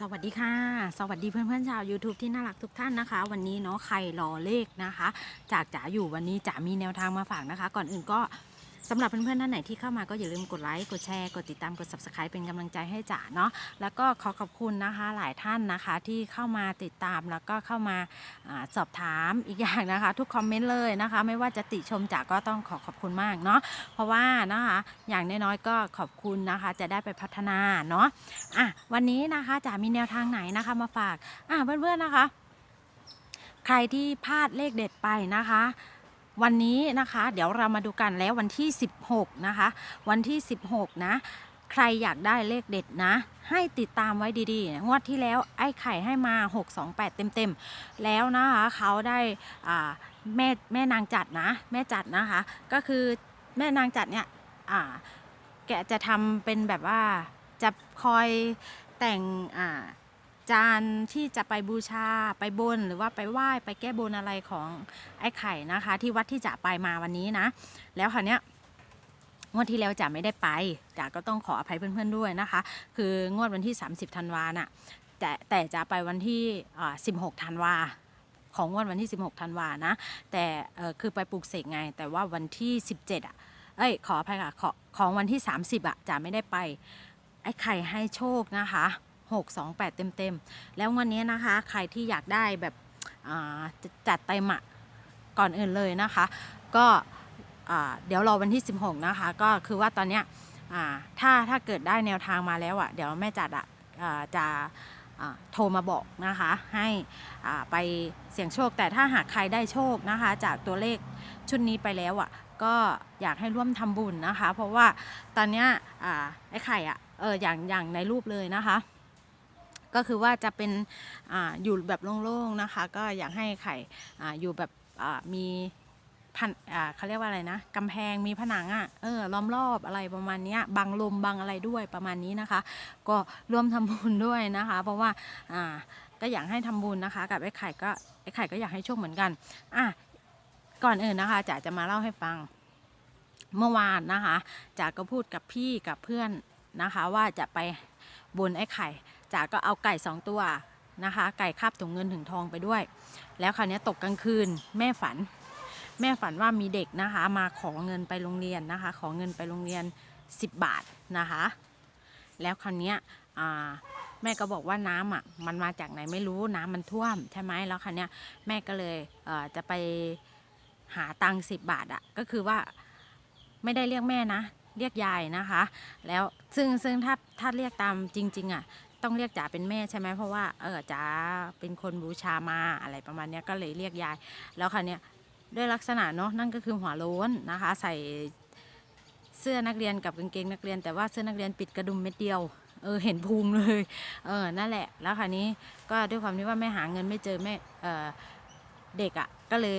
สวัสดีค่ะ สวัสดีเพื่อนๆชาว YouTube ที่น่ารักทุกท่านนะคะ วันนี้เนาะใครรอเลขนะคะ จากจ๋าอยู่วันนี้จ๋ามีแนวทางมาฝากนะคะ ก่อนอื่นก็ สำหรับเพื่อนๆท่านไหนที่เข้ามาก็อย่าลืมกดไลค์ กดแชร์ กดติดตาม กด subscribe เป็นกำลังใจให้จ๋าเนาะ แล้วก็ขอขอบคุณนะคะหลายท่านนะคะที่เข้ามาติดตามแล้วก็เข้ามาอสอบถามอีกอย่างนะคะ ทุกคอมเมนต์เลยนะคะ ไม่ว่าจะติชมจ๋าก็ต้องขอขอบคุณมากเนาะ เพราะว่านะคะอย่างน้อยๆก็ขอบคุณนะคะ จะได้ไปพัฒนาเนาะ อะวันนี้นะคะจะมีแนวทางไหนนะคะมาฝาก อะเพื่อนๆนะคะ ใครที่พลาดเลขเด็ดไปนะคะ วันนี้นะคะ เดี๋ยวเรามาดูกันแล้ววันที่ 16 นะคะ วันที่ 16 นะ ใครอยากได้เลขเด็ดนะ ให้ติดตามไว้ดีๆ งวดที่แล้วไอ้ไข่ให้มา 628 เต็มๆ แล้วนะคะเขาได้อ่าแม่แม่นางจัดนะ แม่จัดนะคะ ก็คือแม่นางจัดเนี่ยอ่าแกจะทำเป็นแบบว่าจะคอยแต่งอ่า จานที่จะไปบูชาไปบนหรือว่าไปไหว้ไปแก้บนอะไรของไอ้ไข่นะคะ ที่วัดที่จะไปมาวันนี้นะ แล้วคราวเนี้ยงวดที่แล้วจ๋าไม่ได้ไปจ๋าก็ต้องขออภัยเพื่อนๆด้วยนะคะ คืองวดวันที่ 30ธันวาน่ะแต่แต่จ๋าไปวันที่อ่า16ธันวาของงวดวันที่ 16ธันวานะ แต่คือไปปลูกเสกไง แต่ว่าวันที่ 17อะเอ้ยขออภัยค่ะขอของวันที่ 30อะจ๋าไม่ได้ไปไอ้ไข่ให้โชคนะคะ 628 เต็มๆ แล้ววันนี้นะคะ ใครที่อยากได้แบบจ,จัดเต็มอะก่อนอื่นเลยนะคะ ก็เดี๋ยวรอวันที่ 16 นะคะ ก็คือว่าตอนเนี้ยถ้าถ้าเกิดได้แนวทางมาแล้วอะ เดี๋ยวแม่จัดอะอ่าจะโทรมาบอกนะคะ ให้ไปเสี่ยงโชค แต่ถ้าหากใครได้โชคนะคะ จากตัวเลขชุดนี้ไปแล้วอะ ก็อยากให้ร่วมทำบุญนะคะ เพราะว่าตอนเนี้ยไอ้ไข่อะเอออย่างอย่างในรูปเลยนะคะ ก็คือว่าจะเป็นออยู่แบบโล่งๆนะคะ ก็อยากให้ไข่ออยู่แบบมีพันเขาเรียกว่าอะไรนะกำแพงมีผนังอะ่ะเออล้อมรอบอะไรประมาณนี้บังลมบังอะไรด้วยประมาณนี้นะคะ ก็ร่วมทำบุญด้วยนะคะ เพราะว่าอ่าก็อยากให้ทำบุญนะคะ กับไอ้ไข่ก็ไอ้ไข่ก็อยากให้โชคเหมือนกันอะก่อนอื่นนะคะจ๋าจะมาเล่าให้ฟังเมื่อวานนะคะจ๋าก็พูดกับพี่กับเพื่อนนะคะ ว่าจะไปบนไอ้ไข่ จ๋าก็เอาไก่สองตัวนะคะ ไก่คาบถุงเงินถึงทองไปด้วย แล้วคราวนี้ตกกลางคืนแม่ฝัน แม่ฝันว่ามีเด็กนะคะ มาขอเงินไปโรงเรียนนะคะ ขอเงินไปโรงเรียน 10 บาทนะคะ แล้วคราวนี้แม่ก็บอกว่าน้ำอะมันมาจากไหนไม่รู้น้ำมันท่วมใช่ไหมแล้วคราวนี้แม่ก็เลยเจะไปหาตังค์สิบบาทอะก็คือว่าไม่ได้เรียกแม่นะ เรียกยายนะคะ แล้วซึ่งซึ่งถ้าถ้าเรียกตามจริง ๆอะ ต้องเรียกจ๋าเป็นแม่ใช่ไหมเพราะว่าเออจ๋าเป็นคนบูชามาอะไรประมาณนี้ก็เลยเรียกยาย แล้วคราวเนี้ยด้วยลักษณะเนาะนั่นก็คือหัวโล้นนะคะ ใส่เสื้อนักเรียนกับกางเกงนักเรียน แต่ว่าเสื้อนักเรียนปิดกระดุมเม็ดเดียวเออเห็นพุงเลยเออนั่นแหละ แล้วคราวนี้ก็ด้วยความที่ว่าแม่หาเงินไม่เจอแม่เออเด็กอะ่ะก็เลย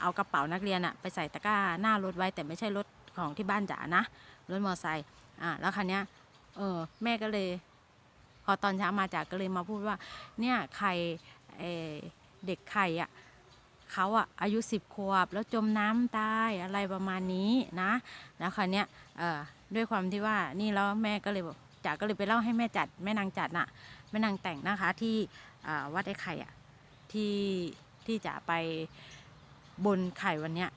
เอากระเป๋านักเรียนอะ่ะไปใส่ตะกร้าหน้ารถไว้ แต่ไม่ใช่รถของที่บ้านจ๋านะรถมอเตอร์ไซค์อ่าแล้วคราวเนี้ยเออแม่ก็เลย พอตอนเช้ามาจากก็เลยมาพูดว่า เนี่ยไข่เเด็กไข่อะเขาอะอายุสิบขวบแล้วจมน้ำตายอะไรประมาณนี้นะ แล้วคราวเนี้ยด้วยความที่ว่านี่แล้วแม่ก็เลยบอกจ๋าก็เลยไปเล่าให้แม่จัดแม่นางจัดน่ะแม่นางแต่งนะคะที่วัดไอ้ไข่อะที่ที่จะไปบนไข่วันเนี้ย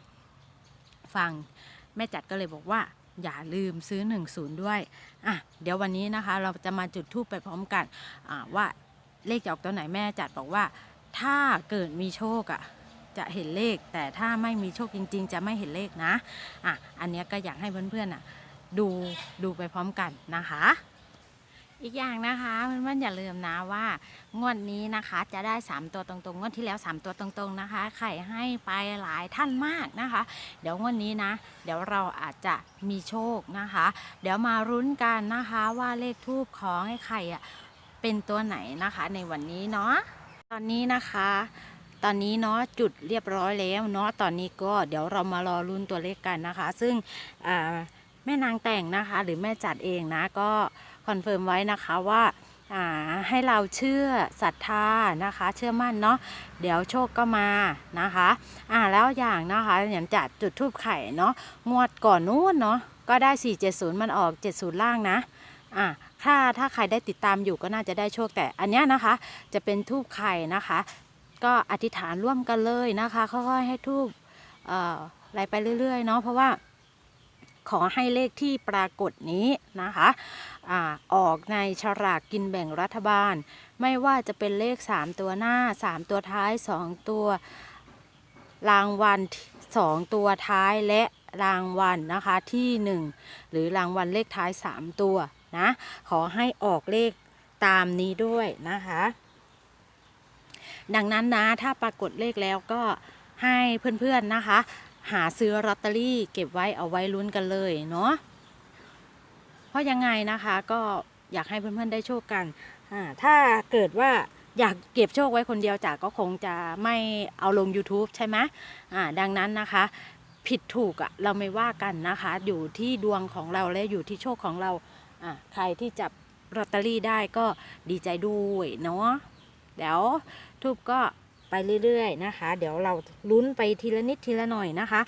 ฟังแม่จัดก็เลยบอกว่า อย่าลืมซื้อ 10 ด้วยอะเดี๋ยววันนี้นะคะ เราจะมาจุดทูปไปพร้อมกันอ่าว่าเลขจะออกตัวไหนแม่จัดบอกว่า ถ้าเกิดมีโชคอะจะเห็นเลข แต่ถ้าไม่มีโชคจริง ๆ จะไม่เห็นเลขนะอะอันเนี้ยก็อยากให้เพื่อนๆอะดูดูไปพร้อมกันนะคะ อีกอย่างนะคะเพื่อนๆอย่าลืมนะว่างวดนี้นะคะจะได้ 3 ตัวตรงๆงวดที่แล้ว 3 ตัวตรงๆนะคะ ไข่ให้ไปหลายท่านมากนะคะ เดี๋ยวงวดนี้นะ เดี๋ยวเราอาจจะมีโชคนะคะ เดี๋ยวมารุ้นกันนะคะว่าเลขทูบของไอ้ไข่อะเป็นตัวไหนนะคะในวันนี้เนาะตอนนี้นะคะตอนนี้เนาะจุดเรียบร้อยแล้วเนาะตอนนี้ก็เดี๋ยวเรามารอรุ้นตัวเลขกันนะคะ ซึ่งแม่นางแต่งนะคะ หรือแม่จัดเองนะก็ คอนเฟิร์มไว้นะคะว่าให้เราเชื่อศรัทธานะคะ เชื่อมั่นเนาะเดี๋ยวโชคก็มานะคะอ่าแล้วอย่างนะคะอย่างจัดจุดทูบไข่เนาะงวดก่อนนู้นเนาะก็ได้ 470 มันออก 70 ล่างนะอะถ้าถ้าใครได้ติดตามอยู่ก็น่าจะได้โชคแต่อันนี้นะคะ จะเป็นทูบไข่นะคะ ก็อธิษฐานร่วมกันเลยนะคะค่อยๆให้ทูบเอ่อไหลไปเรื่อยๆเนาะเพราะว่า ขอให้เลขที่ปรากฏนี้นะคะอออกในฉลากกินแบ่งรัฐบาล ไม่ว่าจะเป็นเลข 3 ตัวหน้า 3 ตัวท้าย 2 ตัวรางวัลสองตัวท้ายและรางวัลนะคะที่ 1 หรือรางวัลเลขท้าย 3 ตัวนะขอให้ออกเลขตามนี้ด้วยนะคะ ดังนั้นนะถ้าปรากฏเลขแล้วก็ให้เพื่อนๆนะคะ หาซื้อลอตเตอรี่เก็บไว้เอาไว้ลุ้นกันเลยเนาะเพราะยังไงนะคะก็อยากให้เพื่อนๆได้โชคกันถ้าเกิดว่าอยากเก็บโชคไว้คนเดียวจาก็คงจะไม่เอาลง YouTube ใช่ไหมดังนั้นนะคะ ผิดถูกอะเราไม่ว่ากันนะคะ อยู่ที่ดวงของเราและอยู่ที่โชคของเราใครที่จับลอตเตอรี่ได้ก็ดีใจด้วยเนาะเดี๋ยวทูบก็ ไปเรื่อยๆนะคะ เดี๋ยวเราลุ้นไปทีละนิดทีละหน่อยนะคะ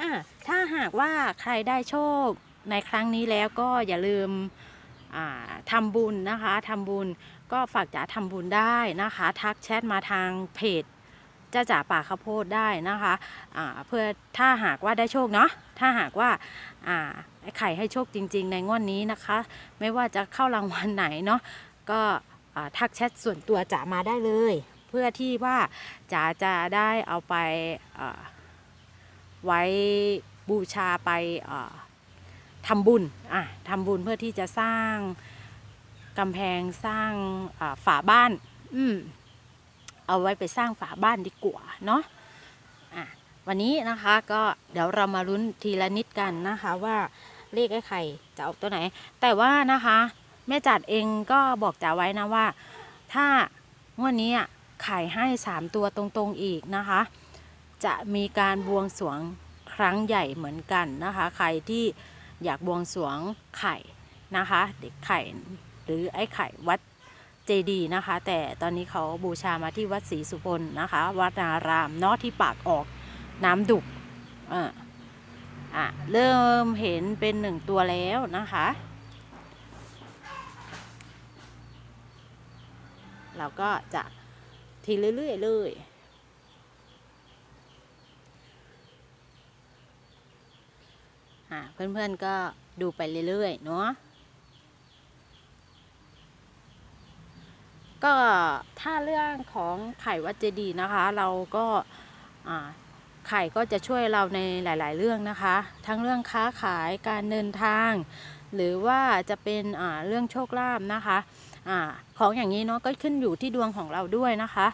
อะถ้าหากว่าใครได้โชคในครั้งนี้แล้วก็อย่าลืมอ่าทำบุญนะคะทำบุญก็ฝากจ๋าทำบุญได้นะคะ ทักแชทมาทางเพจจ้าจ๋าป่าข้าวโพดได้นะคะอ่าเพื่อถ้าหากว่าได้โชคเนาะถ้าหากว่าอ่าไข่ให้โชคจริง ๆ ในงวดนนี้นะคะ ไม่ว่าจะเข้ารางวัลไหนเนาะก็ทักแชทส่วนตัวจ๋ามาได้เลย เพื่อที่ว่าจ๋าจะได้เอาไปไว้บูชาไปทำบุญอะทำบุญเพื่อที่จะสร้างกำแพงสร้างฝาบ้าน อืมเอาไว้ไปสร้างฝาบ้านดีกว่าเนาะอะวันนี้นะคะก็เดี๋ยวเรามาลุ้นทีละนิดกันนะคะว่าเลขไอ้ไข่จะออกตัวไหน แต่ว่านะคะ แม่จัดเองก็บอกจ๋าไว้นะว่า ถ้างวดนี้อ่ ไข่ให้สามตัวตรงๆอีกนะคะ จะมีการบวงสรวงครั้งใหญ่เหมือนกันนะคะ ใครที่อยากบวงสรวงไข่นะคะ เด็กไข่หรือไอ้ไข่วัดเจดีนะคะ แต่ตอนนี้เขาบูชามาที่วัดศรีสุพลนะคะ วัดนารามเนาะที่ปากออกน้ำดุกอะอะเริ่มเห็นเป็นหนึ่งตัวแล้วนะคะ เราก็จะ ทีเรื่อยๆเลยอะเพื่อนๆก็ดูไปเรื่อยๆเนาะก็ถ้าเรื่องของไข่วัดเจดีนะคะ เราก็ไข่ก็จะช่วยเราในหลาย ๆ เรื่องนะคะ ทั้งเรื่องค้าขายการเดินทาง หรือว่าจะเป็นเรื่องโชคลาภนะคะอของอย่างนี้เนาะก็ขึ้นอยู่ที่ดวงของเราด้วยนะคะ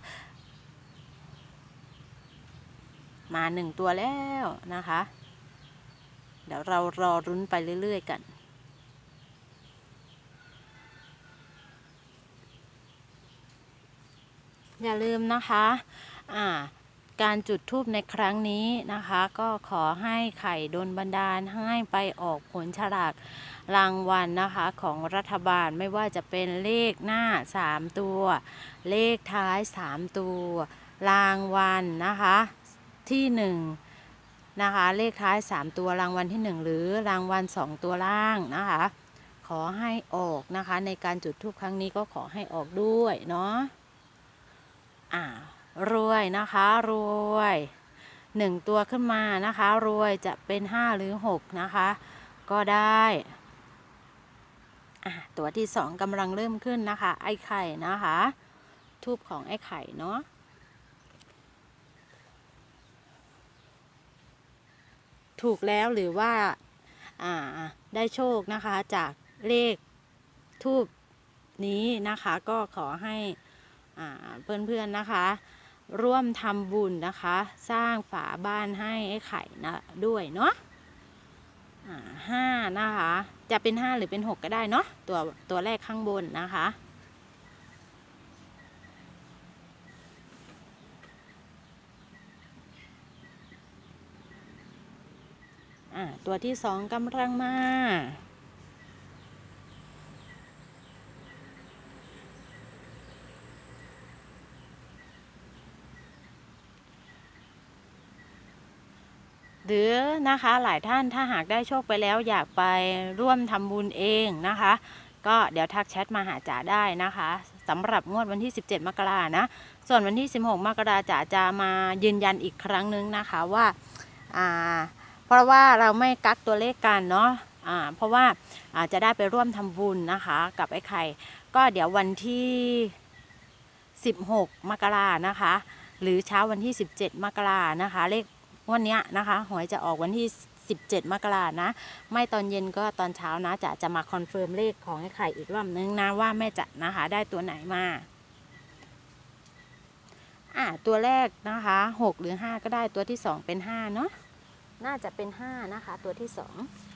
มาหนึ่งตัวแล้วนะคะ เดี๋ยวเรารอรุ้นไปเรื่อย ๆ กันอย่าลืมนะคะ อ่า การจุดทูบในครั้งนี้นะคะ ก็ขอให้ไข่โดนบันดาลให้ไปออกผลฉลากรางวัลนะคะของรัฐบาลไม่ว่าจะเป็นเลขหน้า 3 ตัว เลขท้าย 3 ตัว รางวัลนะคะที่ 1 นะคะ เลขท้าย 3 ตัวรางวัลที่ 1 หรือรางวัล 2 ตัวล่างนะคะ ขอให้ออกนะคะ ในการจุดทูบครั้งนี้ก็ขอให้ออกด้วยเนาะอ่า รวยนะคะรวยหนึ่งตัวขึ้นมานะคะ รวยจะเป็นห้าหรือหกนะคะ ก็ได้ตัวที่สองกำลังเริ่มขึ้นนะคะ ไอ้ไข่นะคะ ทูบของไอ้ไข่เนาะถูกแล้วหรือว่าได้โชคนะคะจากเลขทูบนี้นะคะ ก็ขอให้เพื่อนๆนะคะ ร่วมทำบุญนะคะ สร้างฝาบ้านให้ไอ้ไข่นะด้วยเนาะห้านะคะ จะเป็นห้าหรือเป็นหกก็ได้เนาะตัวตัวแรกข้างบนนะคะ ตัวที่สองกำลังมา หรือนะคะหลายท่านถ้าหากได้โชคไปแล้วอยากไปร่วมทำบุญเองนะคะ ก็เดี๋ยวทักแชทมาหาจ๋าได้นะคะสำหรับงวดวันที่ 17 มกรานะ ส่วนวันที่ 16 มกราจ๋าจะมายืนยันอีกครั้งนึงนะคะว่าอ่าเพราะว่าเราไม่กักตัวเลขกันเนาะอ่าเพราะว่าอาจจะได้ไปร่วมทำบุญนะคะ กับไอ้ไข่ก็เดี๋ยววันที่ 16 มกรานะคะ หรือเช้าวันที่ 17 มกรานะคะ เลข วันนี้นะคะ หวยจะออกวันที่ 17 มกรานะ ไม่ตอนเย็นก็ตอนเช้านะจะจะมาคอนเฟิร์มเลขของไอ้ไข่อีกรอบนึงนะว่าแม่จะนะคะได้ตัวไหนมาอ่าตัวแรกนะคะ 6 หรือ 5 ก็ได้ตัวที่ 2 เป็น 5 เนาะน่าจะเป็น 5 นะคะ ตัวที่ 2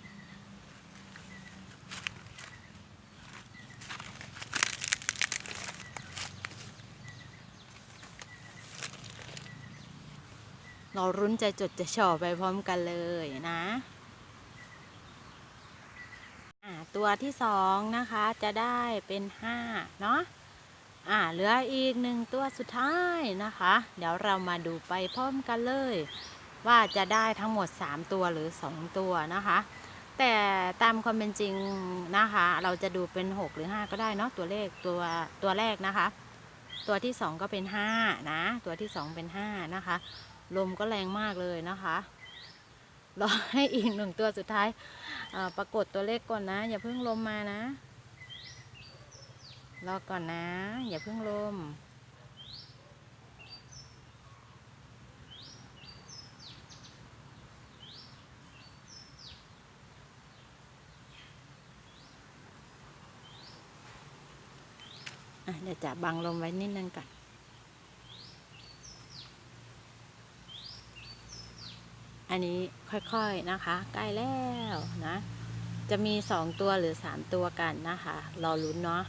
เรารุ้นใจจดจะจ่อไปพร้อมกันเลยนะตัวที่สองนะคะจะได้เป็นห้าเนาะอ่าเหลืออีกหนึ่งตัวสุดท้ายนะคะ เดี๋ยวเรามาดูไปพร้อมกันเลย ว่าจะได้ทั้งหมด 3 ตัวหรือ 2 ตัวนะคะ แต่ตามความเป็นจริงนะคะ เราจะดูเป็น 6 หรือ 5 ก็ได้เนาะตัวเลขตัวตัวแรกนะคะ ตัวที่ 2 ก็เป็น5นะตัวที่ 2 เป็น5นะคะ ลมก็แรงมากเลยนะคะรอให้อีกหนึ่งตัวสุดท้ายปรากฏตัวเลขก่อนนะ อย่าเพิ่งลมมานะ รอก่อนนะ อย่าเพิ่งลม เดี๋ยวจะบังลมไว้นิดนึงก่อน อันนี้ค่อยๆนะคะ ใกล้แล้วนะ จะมีสองตัวหรือสามตัวกันนะคะ รอลุ้นเนาะ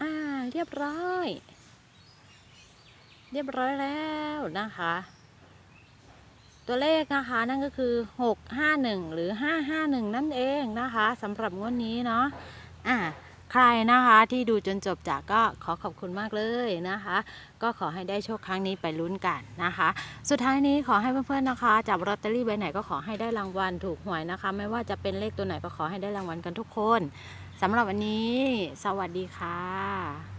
อ่าเรียบร้อย เรียบร้อยแล้วนะคะ ตัวเลขนะคะนั่นก็คือ 651 หรือ 551 นั่นเองนะคะสำหรับงวดนี้เนาะอะใครนะคะที่ดูจนจบจากก็ขอขอบคุณมากเลยนะคะ ก็ขอให้ได้โชคครั้งนี้ไปลุ้นกันนะคะ สุดท้ายนี้ขอให้เพื่อนๆนะคะจับลอตเตอรี่ใบไหนก็ขอให้ได้รางวัลถูกหวยนะคะ ไม่ว่าจะเป็นเลขตัวไหนก็ขอให้ได้รางวัลกันทุกคนสำหรับวันนี้ สวัสดีค่ะ